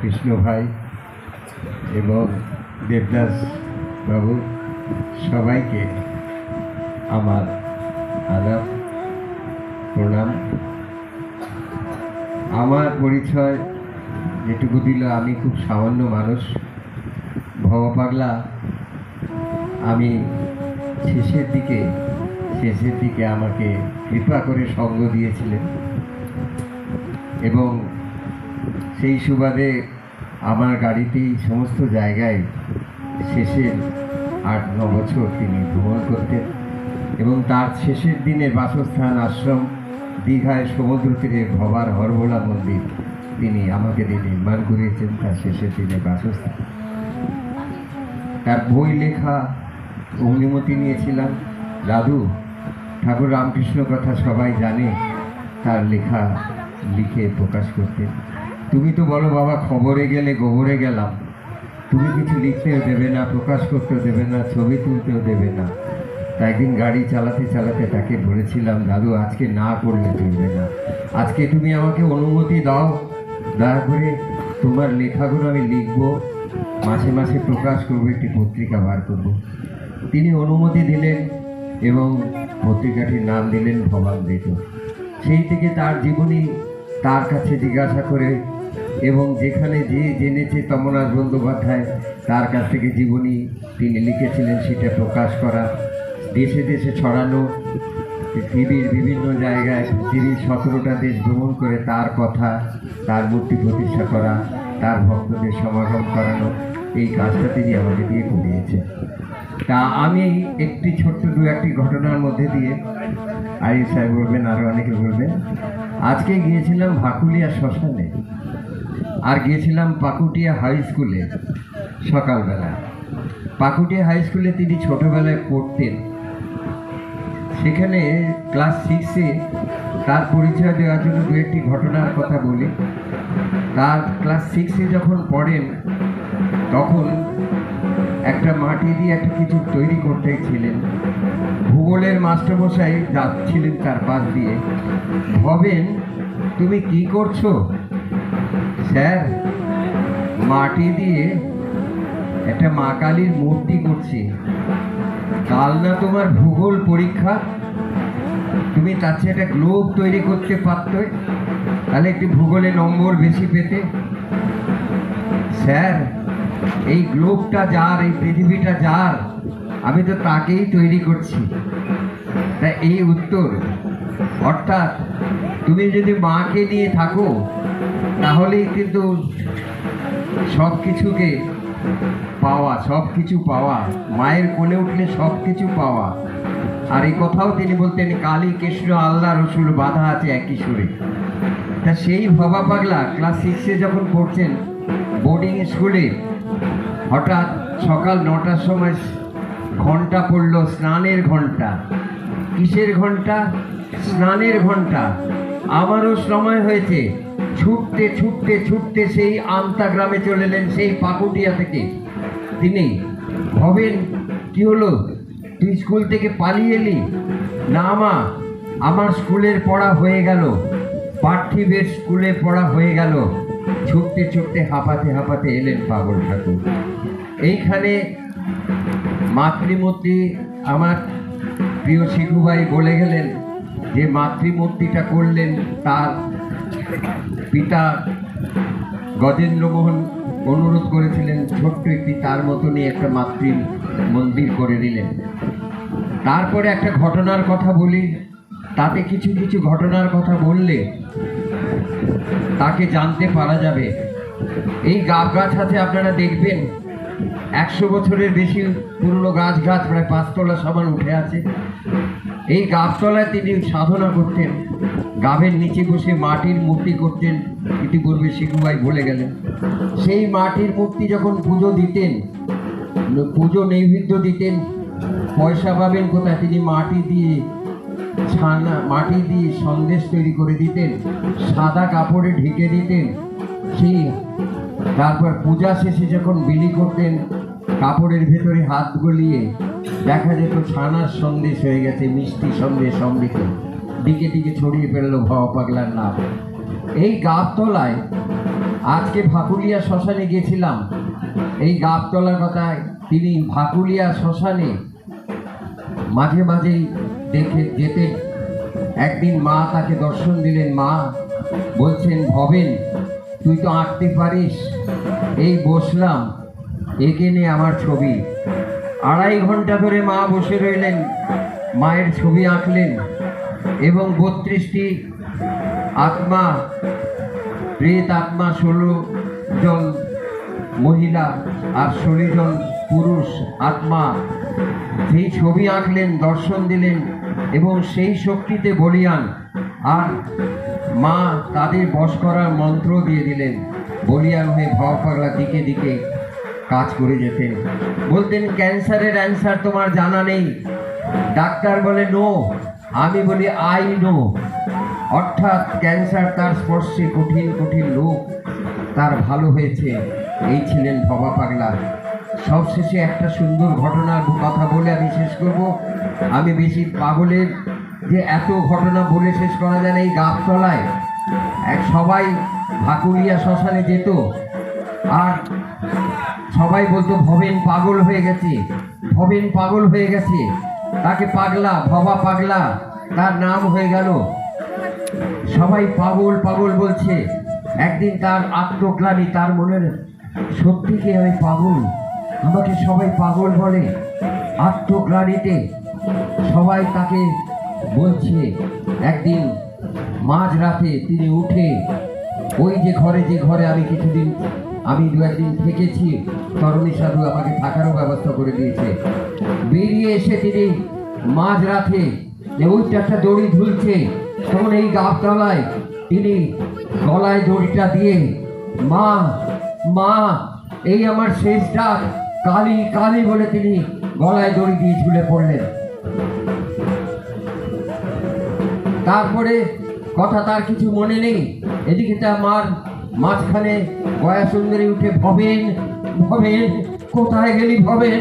কৃষ্ণ ভাই এবং দেবদাস বাবু সবাইকে আমার আদাব প্রণাম। আমার পরিচয় যেটুকু দিল, আমি খুব সামান্য মানুষ, ভবপাগলা। আমি শেষের দিকে শেষের দিকে আমাকে কৃপা করে সঙ্গ দিয়েছিলেন এবং সেই সুবাদে আমার গাড়িতেই সমস্ত জায়গায় শেষের আট, ন বছর তিনি ভ্রমণ করতেন এবং তার শেষের দিনে বাসস্থান, আশ্রম, দীঘায় সমুদ্র তীরে ভবার হরভোলা মন্দির তিনি আমাকে দিয়ে নির্মাণ করিয়েছেন, তার শেষের দিনে বাসস্থান। তার বই লেখা অনুমতি নিয়েছিলাম। দাদু ঠাকুর রামকৃষ্ণ কথা সবাই জানে, তার লেখা লিখে প্রকাশ করতে তুমি তো বলো বাবা, খবরে গেলে গোবরে গেলাম। তুমি কিছু লিখতেও দেবে না, প্রকাশ করতেও দেবে না, ছবি তুলতেও দেবে না। একদিন গাড়ি চালাতে চালাতে তাকে বলেছিলাম দাদু, আজকে না করলে চলবে না। আজকে তুমি আমাকে অনুমতি দাও। দয়া করে তোমার লেখাগুলো আমি লিখব। মাসে মাসে প্রকাশ করব, একটি পত্রিকা বার করব। তিনি অনুমতি দিলেন এবং পত্রিকাটির নাম দিলেন ভবামৃত সেই থেকে তার জীবনী তার কাছে জিজ্ঞাসা করে এবং যেখানে যে জেনেছে তমনাথ বন্দ্যোপাধ্যায়, তার কাছ থেকে জীবনী তিনি লিখেছিলেন, সেটা প্রকাশ করা। দেশে দেশে ছড়ানো, পৃথিবীর বিভিন্ন জায়গায় পৃথিবীর সতেরোটা দেশ ভ্রমণ করে তার কথা, তার মূর্তি প্রতিষ্ঠা করা, তার ভক্তদের সমাগম করানো, এই কাজটা তিনি আমাকে দিয়ে করিয়েছেন। তা আমি একটি ছোট্ট দু একটি ঘটনার মধ্যে দিয়ে আরিফ সাহেব বলবেন আরও অনেকে বলবেন, আজকে গিয়েছিলাম ভাকুলিয়া শ্মশানে। আর গিয়েছিলাম পাকুটিয়া হাই স্কুলে সকালবেলা। পাকুটিয়া হাই স্কুলে তিনি ছোটোবেলায় পড়তেন। সেখানে ক্লাস সিক্সে তার পরিচয় দেওয়ার জন্য দু একটি ঘটনার কথা বলি। তার ক্লাস সিক্সে যখন পড়েন, তখন একটা মাটি দিয়ে একটা কিছু তৈরি করতে ছিলেন ভূগোলের মাস্টারমশাই যাচ্ছিলেন তার পাশ দিয়ে। ভবেন, তুমি কি করছ? স্যার, মাটি দিয়ে একটা মা কালীর মূর্তি করছি। কাল না তোমার ভূগোল পরীক্ষা? তুমি তার চেয়ে একটা গ্লোব তৈরি করতে পারতে তাহলে একটু ভূগোলে নম্বর বেশি পেতে। স্যার, এই গ্লোবটা যার, এই পৃথিবীটা যার, আমি তো তাকেই তৈরি করছি। তা এই উত্তর, অর্থাৎ তুমি যদি মাকে নিয়ে থাকো তাহলেই কিন্তু সব কিছুকে পাওয়া সব কিছু পাওয়া, মায়ের কোলে উঠলে সব কিছু পাওয়া। আর এই কথাও তিনি বলতেন, কালী কৃষ্ণ আল্লাহ রসুল, বাধা আছে একই সুরে। তা সেই ভবা পাগলা ক্লাস সিক্সে যখন পড়ছেন বোর্ডিং স্কুলে হঠাৎ সকাল নটার সময় ঘণ্টা পড়ল, স্নানের ঘণ্টা। কিসের ঘণ্টা? স্নানের ঘণ্টা। আমারও সময় হয়েছে। ছুটতে ছুটতে ছুটতে সেই আমতা গ্রামে চলে এলেন সেই পাকুটিয়া থেকে। তিনি হবেন কি হলো? তুই স্কুল থেকে পালিয়ে এলি? না মা, আমার স্কুলের পড়া হয়ে গেল। পার্থিবের স্কুলে পড়া হয়ে গেল। ছুটতে ছুটতে হাঁপাতে হাঁপাতে এলেন পাগল ঠাকুর। এইখানে মাতৃমূর্তি আমার প্রিয় শিখুভাই বলে গেলেন যে, মাতৃমূর্তিটা করলেন তার পিতা গজেন্দ্রমোহন অনুরোধ করেছিলেন, ছোট্ট একটি তার মতনই একটা মাতৃ মন্দির করে দিলেন। তারপরে একটা ঘটনার কথা বলি। তাতে কিছু কিছু ঘটনার কথা বললে তাকে জানতে পারা যাবে। এই গাছ গাছ আছে আপনারা দেখবেন, একশো বছরের বেশি পুরনো গাছ গাছ প্রায় পাঁচতলা সমান উঠে আছে। এই গাছতলায় তিনি সাধনা করতেন। গাভের নিচে বসে মাটির মূর্তি করতেন, ইতিপূর্বে শিখুভাই বলে গেলেন। সেই মাটির মূর্তি যখন পুজো দিতেন, পুজো নৈবেদ্য দিতেন, পয়সা পাবেন কোথায়? তিনি মাটি দিয়ে ছানা, মাটি দিয়ে সন্দেশ তৈরি করে দিতেন, সাদা কাপড়ে ঢেকে দিতেন। সেই তারপর পূজা শেষে যখন বিলি করতেন, কাপড়ের ভেতরে হাত গলিয়ে দেখা যেত ছানার সন্দেশ হয়ে গেছে, মিষ্টি সন্দেশ সমৃদ্ধ দিকে দিকে ছড়িয়ে ফেলল ভবা পাগলার নাম। এই গাবতলায়, আজকে ভাকুলিয়া শ্মশানে গেছিলাম। এই গাবতলার কথায় তিনি ভাকুলিয়া শ্মশানে মাঝে মাঝেই দেখে যেতে। একদিন মা তাকে দর্শন দিলেন, মা, বলছেন, ভবেন, তুই তো আঁকতে পারিস। এই বসলাম, এঁকে নে আমার ছবি। আড়াই ঘণ্টা ধরে মা বসে রইলেন, মায়ের ছবি আঁকলেন। এবং বত্রিশটি আত্মা, প্রেত আত্মা, ষোলো জন মহিলা আর ষোলো জন পুরুষ আত্মা। সেই ছবি আঁকলেন, দর্শন দিলেন এবং সেই শক্তিতে বলিয়ান। আর মা তাদের বশ করার মন্ত্র দিয়ে দিলেন। বলিয়ান হয়ে ভব পাগলা দিকে দিকে কাজ করে যেতেন। বলতেন, ক্যান্সারের অ্যান্সার তোমার জানা নেই। ডাক্তার বলে, নো। আমি বলি আই নো অর্থাৎ ক্যান্সার তার স্পর্শে কঠিন কঠিন লোক তার ভালো হয়েছে। এই ছিলেন ভবা পাগলা। সবশেষে একটা সুন্দর ঘটনার কথা বলে আমি শেষ করব। আমি বেশি পাগলের যে এত ঘটনা বলে শেষ করা যায় না এই গাছতলায় এক সবাই ভাকুরিয়া শ্মশানে যেত। আর সবাই বলতো, ভবেন পাগল হয়ে গেছে। ভবেন পাগল হয়ে গেছে। তাকে পাগলা, ভবা পাগলা, তার নাম হয়ে গেল। সবাই পাগল পাগল বলছে, একদিন তার আত্মগ্লানি, তার মনের সত্যি কি আমি পাগল? আমাকে সবাই পাগল বলে। আত্মগ্লানিতে সবাই তাকে বলছে, একদিন মাঝ রাতে তিনি উঠে, ওই যে ঘরে যে ঘরে আমি কিছুদিন, আমি দু একদিন থেকেছি, তরণী সাধু আমাকে থাকারও ব্যবস্থা করে দিয়েছে। বেরিয়ে এসে তিনি মাঝ রাতে যে ওইটা একটা দড়ি ঝুলছে, তখন এই গাবতলায় তিনি গলায় দড়িটা দিয়ে, মা মা, এই আমার শেষ ডাক, কালি, কালী বলে তিনি গলায় দড়ি দিয়ে ঝুলে পড়লেন। তারপরে কথা তার কিছু মনে নেই। এদিকে তার মার মাঝখানে গয়া সুন্দরী উঠে, ভবেন ভবেন, কোথায় গেলি ভবেন?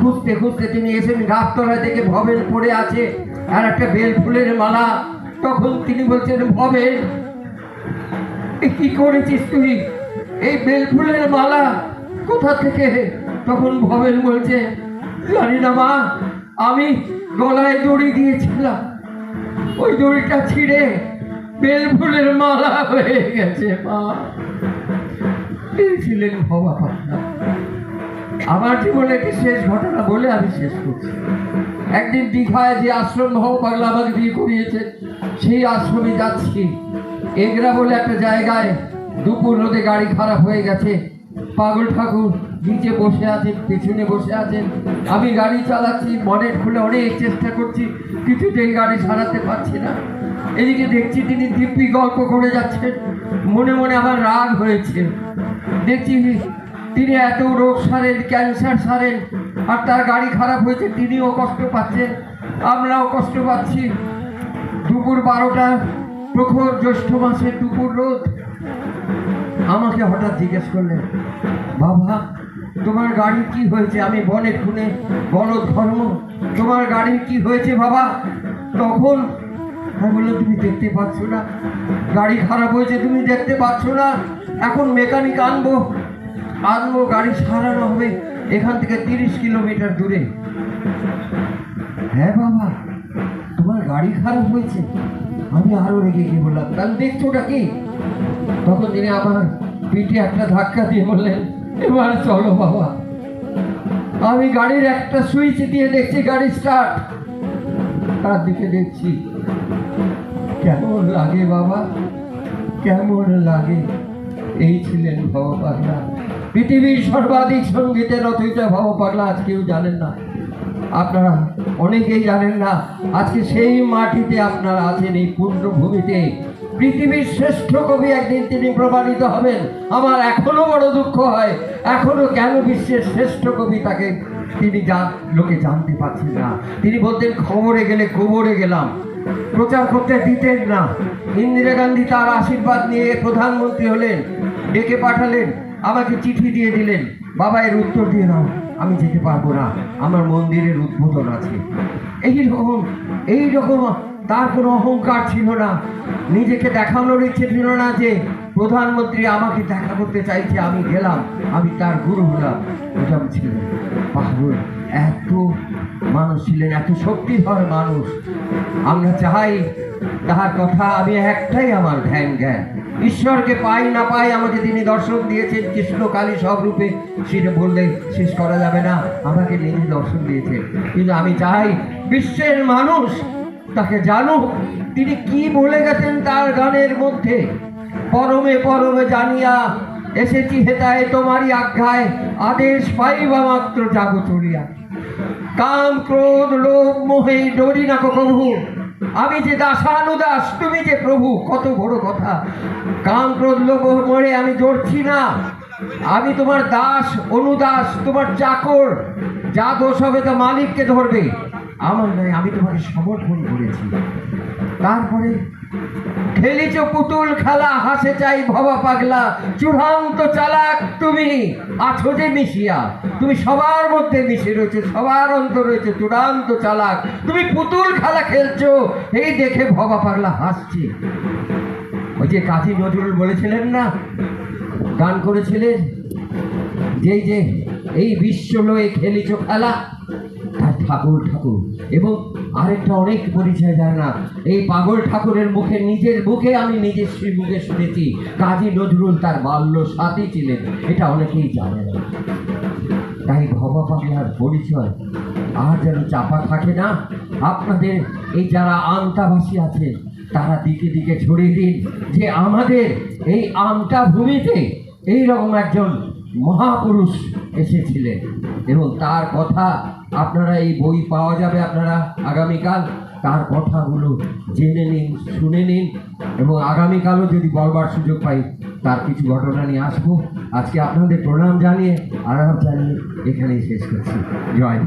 খুঁজতে খুঁজতে তিনি এসেন গাছতলায় দেখে ভবেন পড়ে আছে, আর একটা বেল ফুলের মালা। তখন তিনি বলছেন ভবেন কি করেছিস তুই? এই বেল ফুলের মালা কোথা থেকে? তখন ভবেন বলছে, জানি না মা, আমি গলায় দড়ি দিয়েছিলাম। ওই দড়িটা ছিঁড়ে বেল ফুলের মালা হয়ে গেছে মা। ছিলেন ভবা আমার জীবনে একটি শেষ ঘটনা বলে আমি শেষ করছি। একদিন দীঘায় যে আশ্রম ভব পাগলা আমাকে বিয়ে করিয়েছে, সেই আশ্রমে যাচ্ছি। এগরা বলে একটা জায়গায় দুপুর রোদে গাড়ি খারাপ হয়ে গেছে। পাগল ঠাকুর নিচে বসে আছেন, পেছনে বসে আছেন। আমি গাড়ি চালাচ্ছি, মনের খুলে অনেক চেষ্টা করছি, কিছুতেই গাড়ি সারাতে পারছি না। এদিকে দেখছি তিনি দিব্যি গল্প করে যাচ্ছেন। মনে মনে আমার রাগ হয়েছে। দেখছি তিনি এত রোগ সারেন, ক্যান্সার সারেন, আর তার গাড়ি খারাপ হয়েছে, তিনিও কষ্ট পাচ্ছেন, আমরাও কষ্ট পাচ্ছি। দুপুর বারোটা, প্রখর জ্যৈষ্ঠ মাসের দুপুর রোদ। আমাকে হঠাৎ জিজ্ঞেস করলেন, বাবা, তোমার গাড়ি কি হয়েছে? আমি বনে খুনে বলদ ধর্ম তোমার গাড়ির কি হয়েছে বাবা? তখন? আমি বললাম তুমি দেখতে পাচ্ছ না। গাড়ি খারাপ হয়েছে, তুমি দেখতে পাচ্ছ না। এখন মেকানিক আনব। আনব গাড়ি সারানো হবে এখান থেকে তিরিশ কিলোমিটার দূরে। হ্যাঁ বাবা, তোমার গাড়ি খারাপ হয়েছে। আমি আরও রেগে গিয়ে বললাম তাহলে দেখছ ওটা কি? তখন তিনি আমার পিঠে একটা ধাক্কা দিয়ে বললেন, এবার চলো বাবা। আমি গাড়ির একটা সুইচ দিয়ে দেখছি গাড়ি স্টার্ট। তার দিকে দেখছি, কেমন লাগে বাবা, কেমন লাগে। এই ছিলেন পাগলা পৃথিবীর সর্বাধিক সঙ্গীতের রচয়িতা ভাব পাগলা আজ কেউ জানেন না। আপনারা অনেকেই জানেন না, আজকে সেই মাটিতে আপনারা আছেন এই পূর্ণভূমিতে। পৃথিবীর শ্রেষ্ঠ কবি একদিন তিনি প্রমাণিত হবেন। আমার এখনও বড় দুঃখ হয়, এখনও কেন বিশ্বের শ্রেষ্ঠ কবি তাকে তিনি যা লোকে জানতে পারছেন না। তিনি বলতেন, খবরে গেলে গোবরে গেলাম। প্রচার করতে দিতেন না। ইন্দিরা গান্ধী তার আশীর্বাদ নিয়ে প্রধানমন্ত্রী হলেন, ডেকে পাঠালেন। আমাকে চিঠি দিয়ে দিলেন, বাবা, এর উত্তর দিয়ে দাও, আমি যেতে পারব না, আমার মন্দিরের উদ্বোধন আছে। এই রকম এই রকম, তার কোনো অহংকার ছিল না। নিজেকে দেখানোর ইচ্ছে ছিল না যে প্রধানমন্ত্রী আমাকে দেখা করতে চাইছে, আমি গেলাম, আমি তার গুরু হলাম, এরকম ছিলেন পাগল এত মানুষ ছিলেন এত শক্তিধর মানুষ। আমরা চাই তাহার কথা আমি একটাই আমার ধ্যান জ্ঞান। ঈশ্বরকে পাই না পাই আমাকে তিনি দর্শন দিয়েছেন, কৃষ্ণ কালী সব রূপে। সেটা বললে শেষ করা যাবে না, আমাকে নিজে দর্শন দিয়েছেন। কিন্তু আমি চাই বিশ্বের মানুষ তাকে জানুক, তিনি কি বলে গেছেন তার গানের মধ্যে। পরমে পরমে জানিয়া এসেছি হেতায় তোমারই আজ্ঞায়, আদেশ পাইবা মাত্র জাগো চড়িয়া। কাম, ক্রোধ, লোভ, মোহে, ডরি না প্রভু আমি যে দাসানুদাস, তুমি যে প্রভু, কত বড় কথা। কাম, ক্রোধ, লোভ, মোহে আমি জড়ছি না। আমি তোমার দাস, অনুদাস, তোমার চাকর। যা দোষ হবে তা মালিককে ধরবে। আমার নয় আমি তোমাকে সমর্থন করেছি। তারপরে খেলিছ পুতুল খেলা, হাসে চাই ভবা পাগলা। চূড়ান্ত চালাক তুমি আছো যে মিশিয়া। তুমি সবার মধ্যে মিশে রয়েছে, সবার অন্তর রয়েছে চূড়ান্ত চালাক। তুমি পুতুল খেলা খেলছো, এই দেখে ভবা পাগলা হাসছে। ওই যে কাজী নজরুল বলেছিলেন না, গান করেছিলেন, যে যে এই বিশ্ব লয়ে খেলিছ খেলা ঠাকুর ঠাকুর। এবং আরেকটা অনেক পরিচয় যায় না। এই পাগল ঠাকুরের মুখে, নিজের মুখে আমি নিজের শ্রী মুখে শুনেছি, কাজী নজরুল তার বাল্য সাথী ছিলেন। এটা অনেকেই জানে না। তাই ভবা পাগলার পরিচয় আর যেন চাপা থাকে না, আপনাদের এই যারা আমতাভাষী আছে, তারা দিকে দিকে ছড়িয়ে দিন যে আমাদের এই আমতা ভূমিতে এইরকম একজন মহাপুরুষ এসেছিলেন। এবং তার কথা আপনারা এই বই পাওয়া যাবে আপনারা আগামীকাল। তার কথাগুলো জেনে নিন, শুনে নিন। এবং আগামীকালও যদি বলবার সুযোগ পাই, তার কিছু ঘটনা নিয়ে আসব। আজকে আপনাদের প্রণাম জানিয়ে আরাম জানিয়ে এখানেই শেষ করছি। জয়